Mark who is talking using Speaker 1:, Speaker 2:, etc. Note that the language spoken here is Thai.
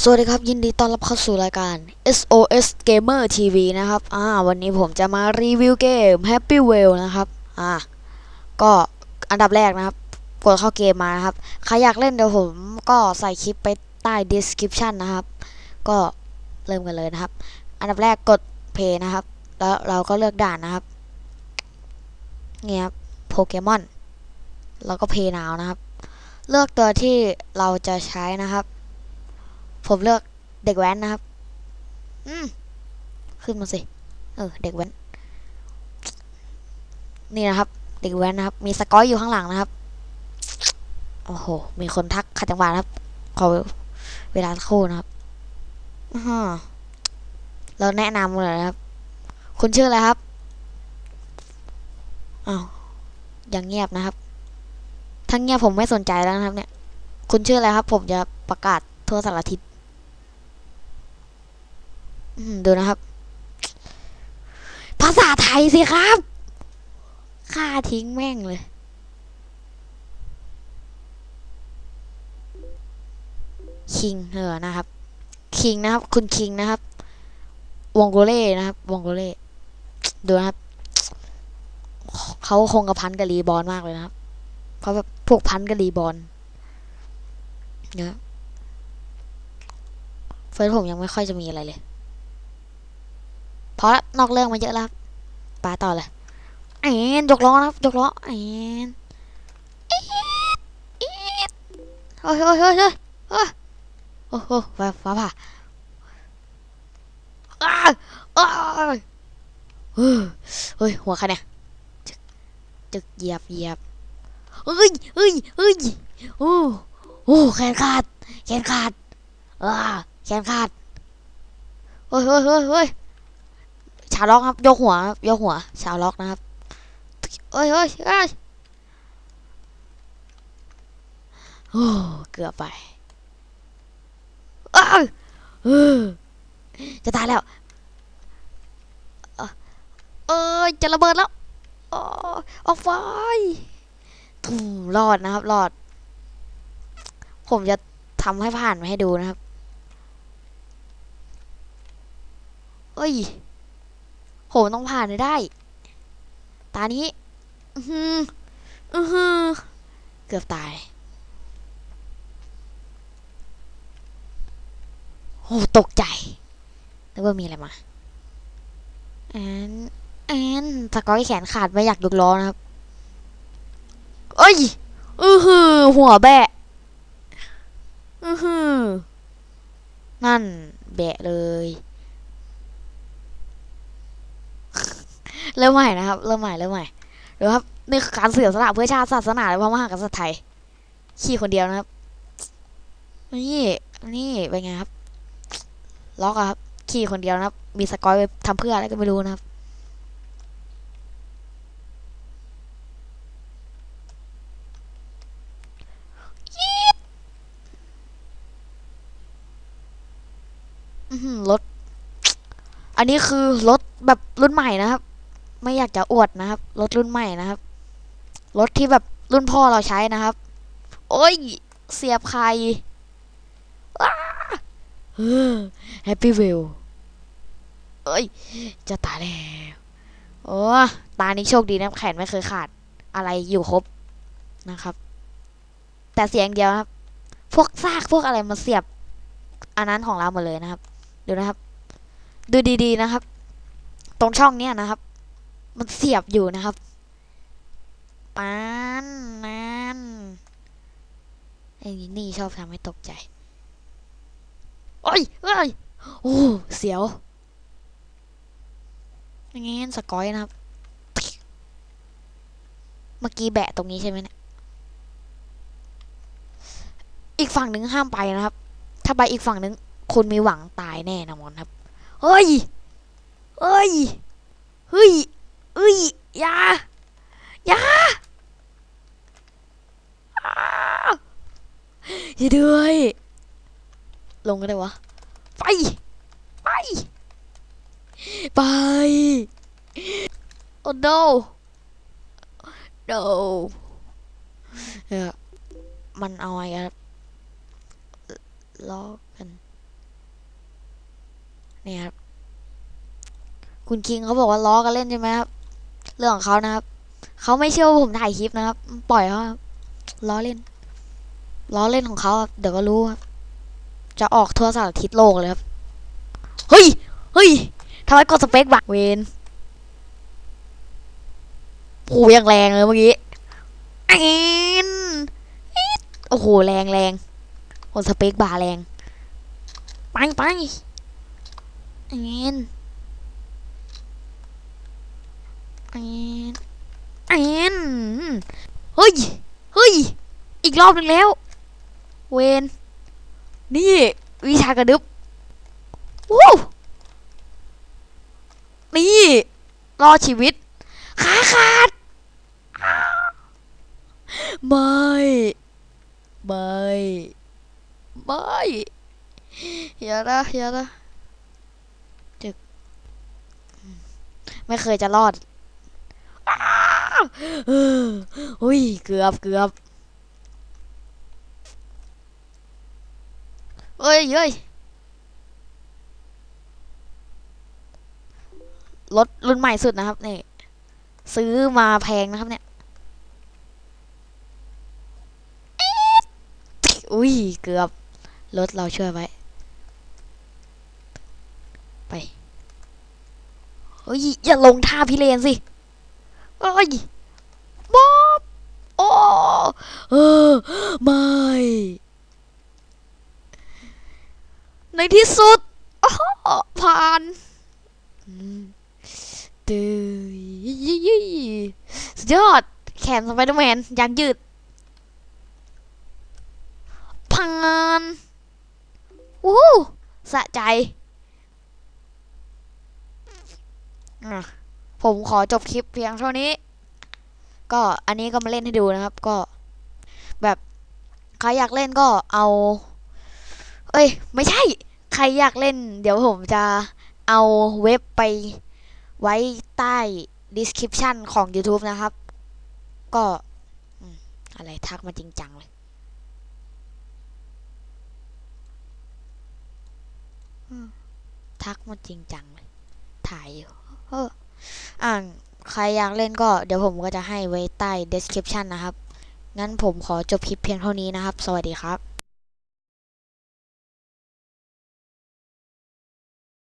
Speaker 1: สวัสดีครับ ยินดีต้อนรับเข้าสู่รายการ SOS Gamer TV นะครับ อ่า วันนี้ผมจะมารีวิวเกม Happy Wheel นะครับ อ่า ก็อันดับแรกนะครับ กดเข้าเกมมานะครับ ใครอยากเล่นเดี๋ยวผมก็ใส่คลิปไปใต้ description นะครับ ก็เริ่มกันเลยนะครับ อันดับแรกกด play นะครับ แล้วเราก็เลือกด่านนะครับเนี่ยครับโปเกมอน แล้วก็ play now นะครับ เลือกตัวที่เราจะใช้นะครับ ผมเลือกเด็กแว้นนะครับ อืม ขึ้นมาสิ เออ เด็กแว้น นี่นะครับ เด็กแว้นนะครับ มีสกอยอยู่ข้างหลังนะครับ โอ้โห มีคนทักขัดจังหวะนะครับ ขอเวลาคู่นะครับอื้อหือเราแนะนำเลยนะครับ คุณชื่ออะไรครับ อ้าวอย่างเงียบนะครับถ้าเงียบผมไม่สนใจแล้วนะครับ เนี่ย คุณชื่ออะไรครับ ผมจะประกาศทั่วสารทิศ ดูนะครับ ภาษาไทยสิครับค่าทิ้งแม่งเลย คิงเออนะครับ คิงนะครับ คุณคิงนะครับ วงโกเล่นะครับ วงโกเล่ ดูนะครับ เขาคงกระพันกับรีบอลมากเลยนะครับเขาแบบพวกพันกับรีบอลเนี่ยเฟิร์สผมยังไม่ค่อยจะมีอะไรเลย พอละนอกเรื่องมาเยอะแล้วครับไปต่อเลยเอ็นยกล้อนะครับยกล้อเอ็นอีดอีดเฮ้ยเฮ้ยเฮ้ยเฮ้ยเฮ้ยโอ้โหฟ้าฟ้าผ่าอ้าอ้าเฮ้ยเฮ้ยหัวใครเนี่ยจึกจึกเหยียบเหยียบเฮ้ยเฮ้ยเฮ้ยโอ้โอ้แขนขาดแขนขาดอ่าแขนขาดเฮ้ยเฮ้ยเฮ้ยเฮ้ย ชาวล็อกครับยกหัวครับยกหัว ชาวล็อกนะครับเฮ้ยเฮ้ยเฮ้ยโอ้เกือบไปอ้าวเออจะตายแล้วเอ้อเอ้ยจะระเบิดแล้วอออกไฟถูรอดนะครับรอด ผมจะทำให้ผ่านมาให้ดูนะครับ เอ้ย ผมต้องผ่านได้ ตานี้ อืออือหือเกือบตายโอ้ตกใจนึกว่ามีอะไรมาแอนแอนสกอยแขนขาดไม่อยากยกล้อนะครับ เอ้ย อือหือ หัวแบะ อือหือ นั่น แบะเลย เริ่มใหม่นะครับ เริ่มใหม่ เริ่มใหม่เดี๋ยวครับนี่คือการเสียสละเพื่อชาติศาสนาและพระมหากษัตริย์ไทย ขี่คนเดียวนะครับ นี่ นี่เป็นไงครับ ล็อกครับ ขี่คนเดียวนะครับ มีสกอยไปทำเพื่ออะไรก็ไม่รู้นะครับรถ อันนี้คือรถแบบรุ่นใหม่นะครับ ไม่อยากจะอวดนะครับ รถรุ่นใหม่นะครับ รถที่แบบรุ่นพ่อเราใช้นะครับ โอ้ย เสียบใครแฮปปี้วิวเอ้ย จะตายแล้วโอ้ตานี้โชคดีนะแขนไม่เคยขาด อะไรอยู่ครบนะครับ แต่เสียงเดียวนะครับ พวกซากพวกอะไรมาเสียบ อันนั้นของเราหมดเลยนะครับ ดูนะครับ ดูดีๆนะครับ ตรงช่องเนี้ยนะครับ มันเสียบอยู่นะครับปานนั่นไอ้นี่ชอบทำให้ตกใจ โอ้ยเอ้ยโอ้เสียวอย่างงี้สกอยนะครับ เมื่อกี้แบะตรงนี้ใช่ไหมเนี่ย อีกฝั่งหนึ่งห้ามไปนะครับ ถ้าไปอีกฝั่งหนึ่งคุณมีหวังตายแน่นอนครับ เฮ้ย เฮ้ย เฮ้ย เฮ้ยอยาอยาอ้าอย่าด้วยลงกันได้วะ ไป ไป ไป โอ้ no no มันเอาไงครับล้อกัน นี่ครับ คุณคิงเขาบอกว่าล้อกันเล่นใช่ไหมครับ เรื่องของเขานะครับเขาไม่เชื่อว่าผมถ่ายคลิปนะครับ ปล่อยเขาครับล้อเล่นล้อเล่นของเขาครับเดี๋ยวก็รู้ครับจะออกทั่วสารทิศโลกเลยครับเฮ้ยเฮ้ยทำไมกดสเปคบักเวนโอ้โหยังแรงเลยเมื่อกี้แอนโอ้โหแรงแรงกดสเปคบาแรง ไปไปแอน แอนแอนเฮ้ย เฮ้ย อีกรอบหนึ่งแล้ว เวน นี่ วิชากระดึบวู้นี่ รอดชีวิต ขาขาด ไม่ ไม่ ไม่อย่านะอย่านะจึก ไม่เคยจะรอด อออุ้ยเกือบเกือบเอ้ยเอ้ยรถรุ่นใหม่สุดนะครับนี่ซื้อมาแพงนะครับเนี่ยอุ้ยเกือบรถเราช่วยไว้ ไปเฮ้ยอย่าลงท่าพิเรนสิเอ้ย บ๊อบโอ้เออไม่ในที่สุดอ้อผ่านอืมตือยี่ยี่สุดยอด แขนสไปเดอร์แมนยางยืดผ่านวู้สะใจ ผมขอจบคลิปเพียงเท่านี้ ก็อันนี้ก็มาเล่นให้ดูนะครับ ก็ แบบใครอยากเล่นก็เอา เอ้ย ไม่ใช่ ใครอยากเล่น เดี๋ยวผมจะเอาเว็บไปไว้ใต้ description ของ YouTube นะครับ ก็อะไรทักมาจริงจังเลยทักมาจริงจังเลย ถ่ายอยู่เอออ่าน ใครอยากเล่นก็เดี๋ยวผมก็จะให้ไว้ใต้ description นะครับ งั้นผมขอจบคลิปเพียงเท่านี้นะครับ สวัสดีครับ